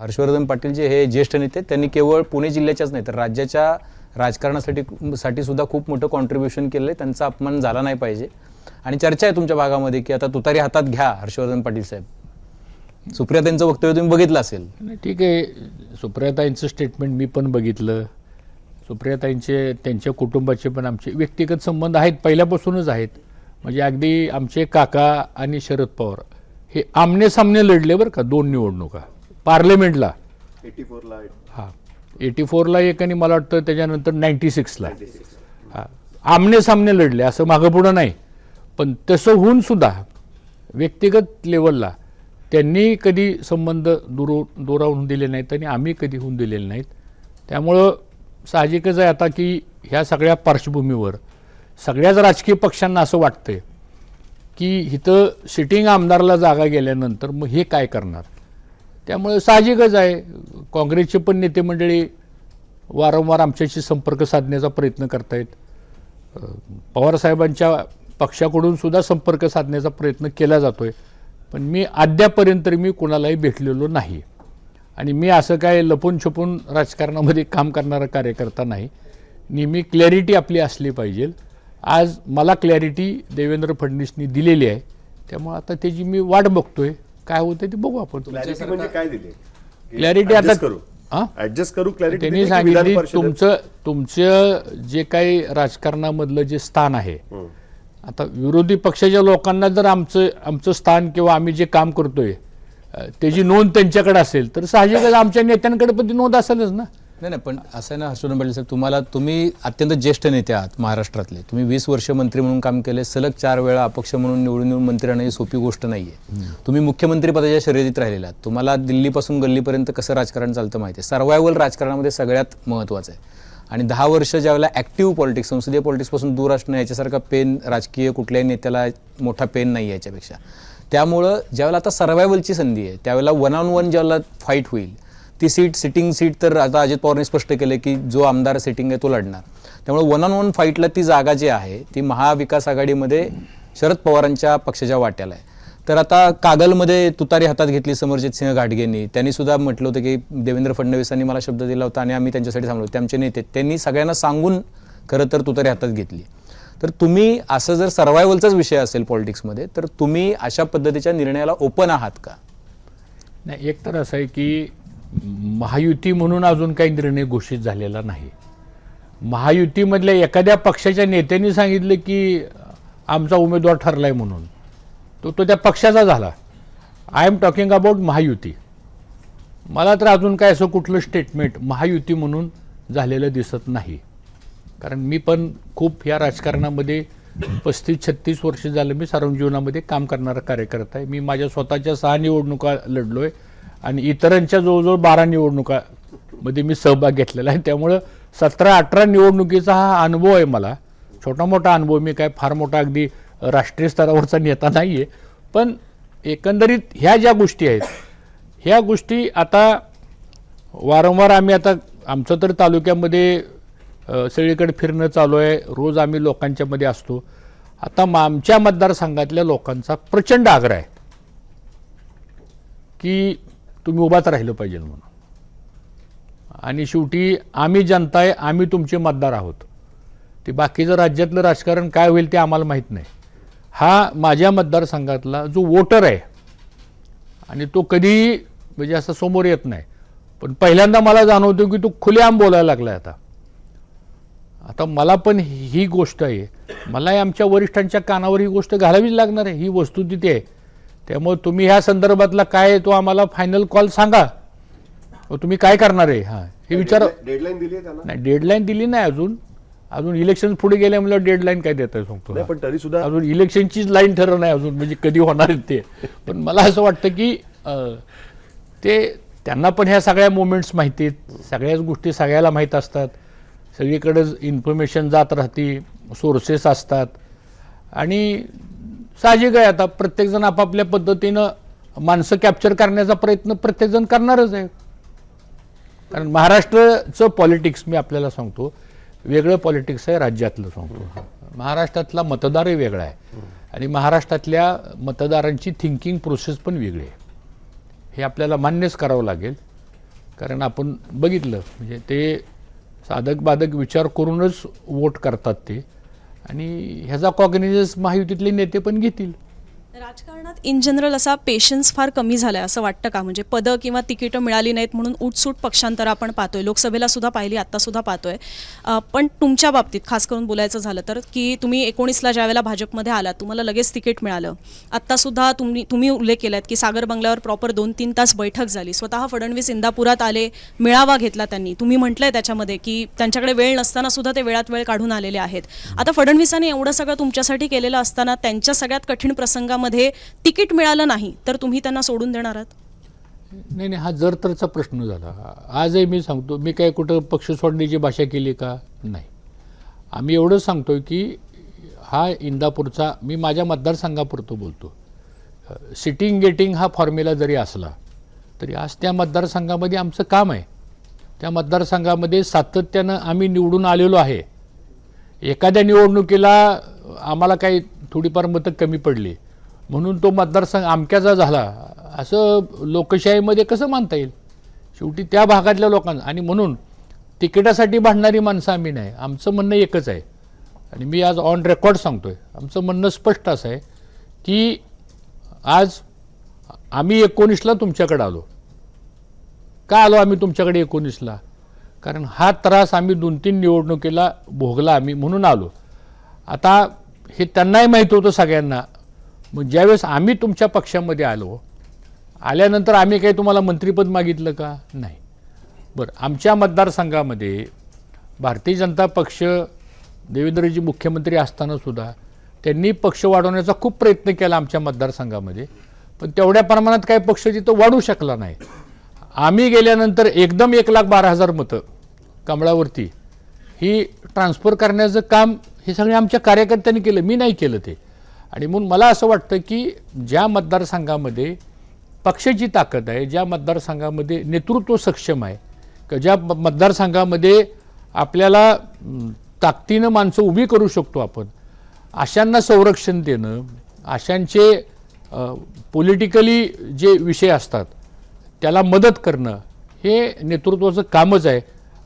हर्षवर्धन पाटील जे हे ज्येष्ठ नेते त्यांनी केवळ पुणे जिल्ह्याच्याच नाही तर राज्याच्या राजकारणासाठी साठी सुद्धा खूप मोठं कॉन्ट्रीब्युशन केलं आहे त्यांचा अपमान झाला नाही पाहिजे. आणि चर्चा आहे तुमच्या भागामध्ये की आता तुतारी हातात घ्या हर्षवर्धन पाटील साहेब. सुप्रियातांचं वक्तव्य तुम्ही बघितलं असेल. ठीक आहे. सुप्रियाताईंचं स्टेटमेंट मी पण बघितलं. सुप्रियाताईंचे त्यांच्या कुटुंबाचे पण आमचे व्यक्तिगत संबंध आहेत पहिल्यापासूनच आहेत. म्हणजे अगदी आमचे काका आणि शरद पवार हे आमने सामने लढले बरं का दोन निवडणुका. पार्लमेंटला एटी फोरला हां. एटी फोरला एक आणि मला वाटतं त्याच्यानंतर नाईन्टी सिक्सला. हां. आमने सामने लढले असं मागं पुढं नाही. पण तसं होऊन सुद्धा व्यक्तिगत लेवलला त्यांनी कधी संबंध दुर दुरावून दिले नाहीत आणि आम्ही कधी होऊन दिलेले नाहीत. त्यामुळं साहजिकच आहे आता की ह्या सगळ्या पार्श्वभूमीवर सगळ्याच राजकीय पक्षांना असं वाटतंय की इथं सिटिंग आमदारला जागा गेल्यानंतर मग हे काय करणार? त्यामुळे साहजिकच आहे. काँग्रेसचे पण नेते मंडळी वारंवार आमच्याशी संपर्क साधण्याचा प्रयत्न करतायत. अ, पवारसाहेबांच्या पक्षाकडून सुद्धा संपर्क साधण्याचा प्रयत्न केला जातो आहे पण मी अद्यापर्यंत मी कुणालाही भेटलेलो नाही. आणि मी असं काय लपून छपून राजकारणामध्ये काम करणारा कार्यकर्ता नाही. नेहमी क्लॅरिटी आपली असली पाहिजे. आज मला क्लॅरिटी देवेंद्र फडणवीसनी दिलेली आहे. त्यामुळे आता त्याची मी वाट बघतोय. काय होतं ते बघू आपण. क्लॅरिटी म्हणजे काय दिली? Clarity आता- करू. हां? ऍडजस्ट करू क्लॅरिटी त्यांनी सांगितली तुमचं तुमचं जे काही राजकारणामधलं जे स्थान आहे आता विरोधी पक्षाच्या लोकांना जर आमचं आमचं स्थान किंवा आम्ही जे काम करतोय त्याची नोंद त्यांच्याकडे असेल तर साहजिकच आमच्या नेत्यांकडे पण ती नोंद असेलच ना. नाही नाही पण असं आहे ना हर्षवर्धन पाटील साहेब तुम्हाला तुम्ही अत्यंत ज्येष्ठ नेते आहात महाराष्ट्रातले. तुम्ही वीस वर्ष मंत्री म्हणून काम केले सलग चार वेळा अपक्ष म्हणून निवडून येऊन मंत्री राहणं ही सोपी गोष्ट नाहीये. तुम्ही मुख्यमंत्री पदाच्या शर्यतीत राहिलेला आहात. तुम्हाला दिल्लीपासून गल्लीपर्यंत कसं राजकारण चालतं माहिती आहे सर्वायवल राजकारणामध्ये सगळ्यात महत्त्वाचं आहे. आणि दहा वर्ष ज्यावेळेला ॲक्टिव्ह पॉलिटिक्स संसदीय पॉलिटिक्सपासून दूर असणं याच्यासारखा पेन राजकीय कुठल्याही नेत्याला मोठा पेन नाही आहे याच्यापेक्षा. त्यामुळं ज्यावेळेला आता सर्वायवलची संधी आहे त्यावेळेला वन ऑन वन ज्यावेळेला फाईट होईल ती सीट सिटिंग सीट तर आता अजित पवारने स्पष्ट केलं की जो आमदार सिटिंग आहे तो लढणार. त्यामुळे वन ऑन वन फाईटला ती जागा जी आहे ती महाविकास आघाडीमध्ये शरद पवारांच्या पक्षाच्या वाट्याला आहे. तर आता कागलमध्ये तुतारी हातात घेतली समरजित सिंह घाटगेंनी. त्यांनी सुद्धा म्हटलं होतं की देवेंद्र फडणवीसांनी मला शब्द दिला होता आणि आम्ही त्यांच्यासाठी थांबलो ते आमचे नेते त्यांनी सगळ्यांना सांगून खरं तर तुतारी हातात घेतली. तर तुम्ही असं जर सर्वायवलचाच विषय असेल पॉलिटिक्समध्ये तर तुम्ही अशा पद्धतीच्या निर्णयाला ओपन आहात का? नाही एक तर असं आहे की महायुती म्हणून अजून काही निर्णय घोषित झालेला नाही. महायुतीमधल्या एखाद्या पक्षाच्या नेत्यांनी सांगितलं की आमचा उमेदवार ठरला आहे म्हणून. तो तो त्या पक्षाचा झाला. I am talking about Mahayuti. मला तर अजून काय असं कुठलं स्टेटमेंट महायुती म्हणून झालेलं दिसत नाही. कारण मी पण खूप या राजकारणामध्ये पस्तीस छत्तीस वर्ष झालं मी सार्वजनिक जीवनामध्ये काम करणारा कार्यकर्ता आहे. मी माझ्या स्वतःच्या सहा निवडणुका लढलो आहे आणि इतरांच्या जवळजवळ बारा निवडणुकामध्ये मी सहभाग घेतलेला आहे. त्यामुळं सतरा अठरा निवडणुकीचा हा अनुभव आहे मला. छोटा मोठा अनुभव मी काय फार मोठा अगदी राष्ट्रीय स्तरावरचा नेता नाही आहे पण एकंदरीत ह्या ज्या गोष्टी आहेत ह्या गोष्टी आता वारंवार आम्ही आता आमचं तर तालुक्यामध्ये सगळीकडे फिरणं चालू आहे. रोज आम्ही लोकांच्यामध्ये असतो. आता आमच्या मतदारसंघातल्या लोकांचा प्रचंड आग्रह आहे. की तुम्ही उभाच राहिलं पाहिजे म्हणून. आणि शेवटी आम्ही जनता आहे आम्ही तुमचे मतदार आहोत. ते बाकीचं राज्यातलं राजकारण काय होईल ते आम्हाला माहीत नाही. हा माझ्या मतदारसंघातला जो वोटर आहे आणि तो कधी म्हणजे असं समोर येत नाही. पण पहिल्यांदा मला जाणवतो की तो खुलेआम बोलायला लागला आता. आता मला पण ही गोष्ट आहे मलाही आमच्या वरिष्ठांच्या कानावर ही गोष्ट घालावीच लागणार आहे. ही वस्तू तिथे आहे. त्यामुळे तुम्ही ह्या संदर्भातला काय तो आम्हाला फायनल कॉल सांगा. व तुम्ही काय करणार आहे? हां हे विचार डेडलाईन दिली नाही डेडलाईन दिली नाही अजून. अजून इलेक्शन पुढे गेले म्हणल्यावर डेडलाईन काय देत आहे सांगतो नाही पण तरी सुद्धा अजून इलेक्शनचीच लाईन ठरवलं नाही अजून म्हणजे कधी होणार ते. पण मला असं वाटतं की ते त्यांना पण ह्या सगळ्या मुवमेंट्स माहिती आहेत. सगळ्याच गोष्टी सगळ्याला माहीत असतात. सगळीकडेच इन्फॉर्मेशन जात राहते. सोर्सेस असतात. आणि साहजिक आहे आता. प्रत्येकजण आपापल्या पद्धतीनं माणसं कॅप्चर करण्याचा प्रयत्न प्रत्येकजण करणारच आहे. कारण महाराष्ट्राचं पॉलिटिक्स मी आपल्याला सांगतो वेगळं पॉलिटिक्स आहे राज्यातलं सांगतो. महाराष्ट्रातला मतदारही वेगळा आहे. आणि महाराष्ट्रातल्या मतदारांची थिंकिंग प्रोसेस पण वेगळी आहे. हे आपल्याला मान्यच करावं लागेल. कारण आपण बघितलं म्हणजे ते साधक बाधक विचार करूनच वोट करतात ते. आणि ह्याचा कॉग्निजन्स महायुतीतले नेते पण घेतील. राजकारणात इन जनरल असा पेशन्स फार कमी झालाय असं वाटतं का? म्हणजे पदं किंवा तिकीटं मिळाली नाहीत म्हणून उठसूट पक्षांतर आपण पाहतोय. लोकसभेला सुद्धा पाहिली आत्तासुद्धा पाहतोय. पण तुमच्या बाबतीत खास करून बोलायचं झालं तर की तुम्ही एकोणीसला ज्यावेळेला भाजपमध्ये आलात तुम्हाला लगेच तिकीट मिळालं. आत्तासुद्धा तुम्ही तुम्ही उल्लेख केलात की सागर बंगल्यावर प्रॉपर दोन तीन तास बैठक झाली. स्वतः फडणवीस इंदापुरात आले मेळावा घेतला त्यांनी. तुम्ही म्हटलंय त्याच्यामध्ये की त्यांच्याकडे वेळ नसताना सुद्धा ते वेळात वेळ काढून आलेले आहेत. आता फडणवीसांनी एवढं सगळं तुमच्यासाठी केलेलं असताना त्यांच्या सगळ्यात कठीण प्रसंगामध्ये तिकीट मिळालं नाही तर तुम्ही त्यांना सोडून देणार आहात? नाही नाही हा जर तरचा प्रश्न झाला. आजही मी सांगतो मी काय कुठं पक्ष सोडण्याची भाषा केली का? नाही. आम्ही एवढंच सांगतो की हा इंदापूरचा मी माझ्या मतदारसंघापुरतो बोलतो. सिटिंग गेटिंग हा फॉर्म्युला जरी असला तरी आज त्या मतदारसंघामध्ये आमचं काम आहे. त्या मतदारसंघामध्ये सातत्यानं आम्ही निवडून आलेलो आहे. एखाद्या निवडणुकीला आम्हाला काही थोडीफार मतं कमी पडली. म्हणून तो मतदारसंघ आमक्याचा झाला. असं लोकशाहीमध्ये कसं मानता येईल? शेवटी त्या भागातल्या लोकांना. आणि म्हणून तिकिटासाठी भांडणारी माणसं आम्ही नाही. आमचं म्हणणं एकच आहे. आणि मी आज ऑन रेकॉर्ड सांगतोय. आमचं म्हणणं स्पष्ट असं आहे की आज आम्ही एकोणीसला तुमच्याकडे आलो. का आलो आम्ही तुमच्याकडे एकोणीसला? कारण हा त्रास आम्ही दोन तीन निवडणुकीला भोगला आम्ही म्हणून आलो. आता हे त्यांनाही माहीत होतं सगळ्यांना. मग ज्यावेळेस आम्ही तुमच्या पक्षामध्ये आलो आल्यानंतर आम्ही काही तुम्हाला मंत्रिपद मागितलं का? नाही. बरं आमच्या मतदारसंघामध्ये भारतीय जनता पक्ष देवेंद्रजी मुख्यमंत्री असतानासुद्धा त्यांनी पक्ष वाढवण्याचा खूप प्रयत्न केला आमच्या मतदारसंघामध्ये पण तेवढ्या प्रमाणात काही पक्ष तिथं वाढू शकला नाही. आम्ही गेल्यानंतर एकदम एक लाख बारा हजार मतं कमळावरती ही ट्रान्सफर करण्याचं काम हे सगळे आमच्या कार्यकर्त्यांनी केलं. मी नाही केलं ते. आणि म्हणून मला असं वाटतं की ज्या मतदारसंघामध्ये पक्षाची ताकद आहे ज्या मतदारसंघामध्ये नेतृत्व सक्षम आहे का ज्या मतदारसंघामध्ये आपल्याला ताकदीनं माणसं उभी करू शकतो आपण अशांना संरक्षण देणं अशांचे पॉलिटिकली जे विषय असतात त्याला मदत करणं हे नेतृत्वाचं कामच आहे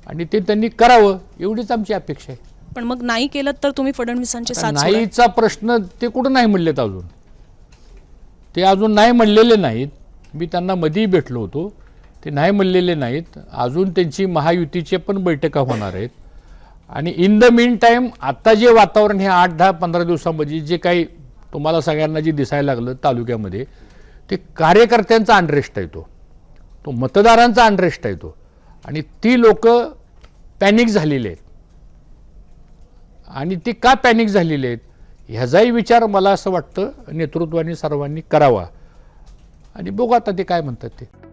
आणि ते त्यांनी करावं एवढीच आमची अपेक्षा आहे. पण मग नाही केलं तर तुम्ही फडणवीसांचे साथ सोडाल? नाहीचा प्रश्न ते कुठं नाही म्हणलेत अजून? ते अजून नाही म्हणलेले नाहीत. मी त्यांना मध्येही भेटलो होतो. ते नाही म्हणलेले नाहीत. अजून त्यांची महायुतीचे पण बैठका होणार आहेत. आणि इन द मीन टाईम आत्ता जे वातावरण हे आठ दहा पंधरा दिवसामध्ये जे काही तुम्हाला सगळ्यांना जे दिसायला लागलं तालुक्यामध्ये ते कार्यकर्त्यांचा अनरेस्ट आहे तो. तो मतदारांचा अनरेस्ट आहे तो. आणि ती लोक पॅनिक झालेली आहेत. आणि ती का पॅनिक झालेले आहेत? ह्याचाही विचार मला असं वाटतं नेतृत्वाने सर्वांनी करावा. आणि बघू आता ते काय म्हणतात ते.